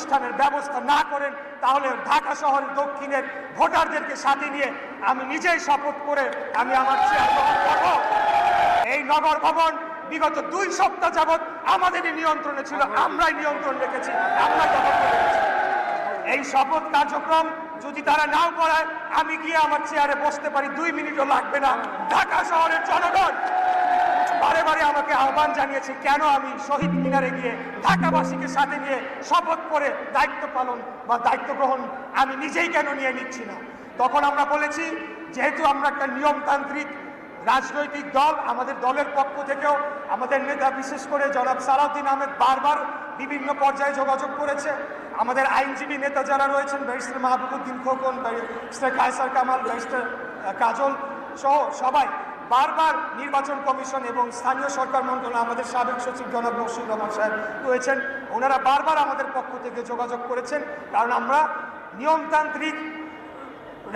অনুষ্ঠানের ব্যবস্থা না করেন, তাহলে ঢাকা শহরের দক্ষিণের ভোটারদেরকে সাথে নিয়ে আমি নিজেই শপথ করে আমি আমার এই নগর ভবন বিগত দুই সপ্তাহ যাবৎ আমাদেরই নিয়ন্ত্রণে ছিল, আমরাই নিয়ন্ত্রণ রেখেছি, আমরাই এই শপথ কার্যক্রম যদি তারা নাও করায়, আমি গিয়ে আমার চেয়ারে বসতে পারি, দুই মিনিটও লাগবে না। ঢাকা শহরের আহ্বান জানিয়েছি, কেন আমি শহীদ মিনারে গিয়ে ঢাকাবাসীকে সাথে নিয়ে শপথ করে দায়িত্ব পালন বা দায়িত্ব গ্রহণ আমি নিজেই কেন নিয়ে নিচ্ছি না? তখন আমরা বলেছি, যেহেতু আমরা একটা নিয়মতান্ত্রিক রাজনৈতিক দল, আমাদের দলের পক্ষ থেকেও আমাদের নেতা বিশেষ করে জনাব সালাউদ্দিন আহমেদ বারবার বিভিন্ন পর্যায়ে যোগাযোগ করেছে। আমাদের আইনজীবী নেতা যারা রয়েছেন, barrister Mahbubuddin Khokon, barrister Kaisar Kamal, barrister Kajal সহ সবাই বারবার নির্বাচন কমিশন এবং স্থানীয় সরকার মন্ত্রণালয়, আমাদের সাবেক সচিব জনাব মকসুদ রহমান সাহেব রয়েছেন। ওনারা বারবার আমাদের পক্ষ থেকে যোগাযোগ করেছেন, কারণ আমরা নিয়মতান্ত্রিক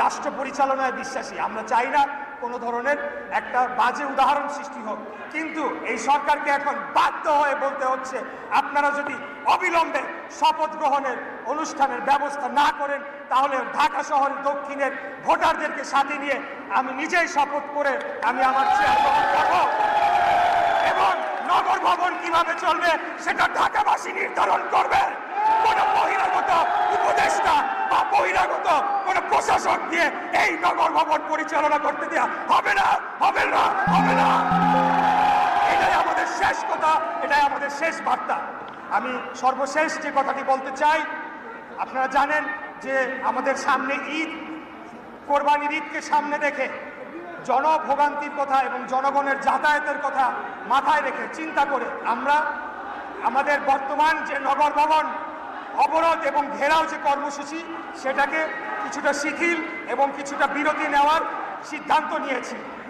রাষ্ট্র পরিচালনায় বিশ্বাসী। আমরা চাই না কোনো ধরনের একটা বাজে উদাহরণ সৃষ্টি হোক। কিন্তু এই সরকারকে এখন বাধ্য হয়ে বলতে হচ্ছে, আপনারা যদি অবিলম্বে শপথ গ্রহণের অনুষ্ঠানের ব্যবস্থা না করেন, তাহলে ঢাকা শহরের দক্ষিণের ভোটারদেরকে সাথে নিয়ে আমি নিজেই শপথ করে আমি আমার গ্রহণ করব এবং নগর ভবন কীভাবে চলবে, সেটা ঢাকাবাসী নির্ধারণ করবে। কোনো উপদেষ্টা বা বহিরাগত কোন প্রশাসক দিয়ে এই নগর ভবন পরিচালনা করতে দেওয়া হবে না হবে না হবে না। এটাই আমাদের শেষ কথা, এটাই আমাদের শেষ বার্তা। আমি সর্বশেষ যে কথাটি বলতে চাই, আপনারা জানেন যে আমাদের সামনে ঈদ, কোরবানির ঈদকে সামনে রেখে জনভোগান্তির কথা এবং জনগণের যাতায়াতের কথা মাথায় রেখে চিন্তা করে আমরা আমাদের বর্তমান যে নগর ভবন অবরোধ এবং ঘেরাও যে কর্মসূচি সেটাকে কিছুটা শিথিল এবং কিছুটা বিরতি নেওয়ার সিদ্ধান্ত নিয়েছি।